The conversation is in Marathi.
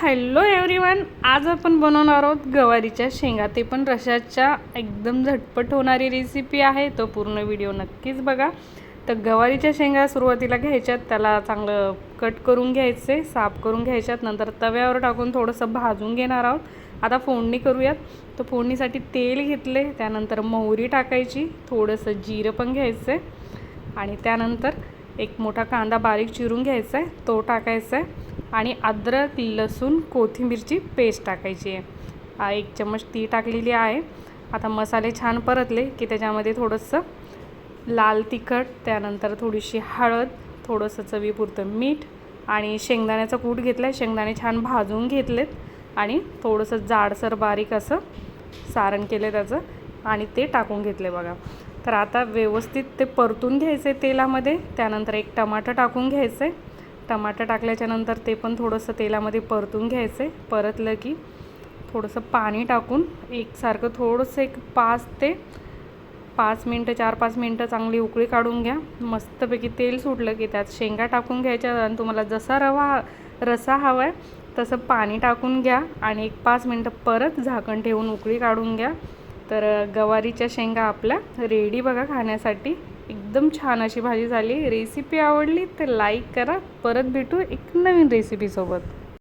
हॅलो एव्हरीवन आज आपण बनवणार आहोत गवारीच्या शेंगा. ते पण रशाच्या एकदम झटपट होणारी रेसिपी आहे. तो पूर्ण व्हिडिओ नक्कीच बघा. तर गवारीच्या शेंगा सुरुवातीला घ्यायच्यात त्याला चांगलं कट करून घ्यायचे साफ करून घ्यायच्यात. नंतर तव्यावर टाकून थोडंसं भाजून घेणार आहोत. आता फोडणी करूयात. तर फोडणीसाठी तेल घेतले त्यानंतर मोहरी टाकायची थोडंसं जिरं पण घ्यायचं आहे आणि त्यानंतर एक मोठा कांदा बारीक चिरून घ्यायचा आहे तो टाकायचा आहे आणि अद्रक लसूण कोथिंबीरची पेस्ट टाकायची आहे. एक चम्मच ती टाकलेली आहे. आता मसाले छान परतले की त्याच्यामध्ये थोडंसं लाल तिखट त्यानंतर थोडीशी हळद थोडंसं चवीपुरतं मीठ आणि शेंगदाण्याचा कूट घेतला आहे शेंगदाणे छान भाजून घेतलेत आणि थोडंसं जाडसर बारीक असं सारण केलं त्याचं आणि ते टाकून घेतले बघा. तर आता व्यवस्थित ते परतून घ्यायचं आहे तेलामध्ये. त्यानंतर एक टमाटर टाकून घ्यायचं आहे टमाटर टाकल्याच्यानंतर ते पण थोडंसं तेलामध्ये परतून घ्यायचं. आहे परतलं की थोडंसं पाणी टाकून एकसारखं थोडंसं एक पाच ते पाच मिनटं चार पाच मिनटं चांगली उकळी काढून घ्या. मस्तपैकी तेल सुटलं की त्यात शेंगा टाकून घ्यायच्या आणि तुम्हाला जसा रवा रसा हवा आहे तसं पाणी टाकून घ्या आणि एक पाच मिनटं परत झाकण ठेवून उकळी काढून घ्या. तर गवारीच्या शेंगा आपल्या रेडी बघा खाण्यासाठी. एकदम छान अशी भाजी झाली. रेसिपी आवडली तर लाईक करा. परत भेटू एक नवीन रेसिपीसोबत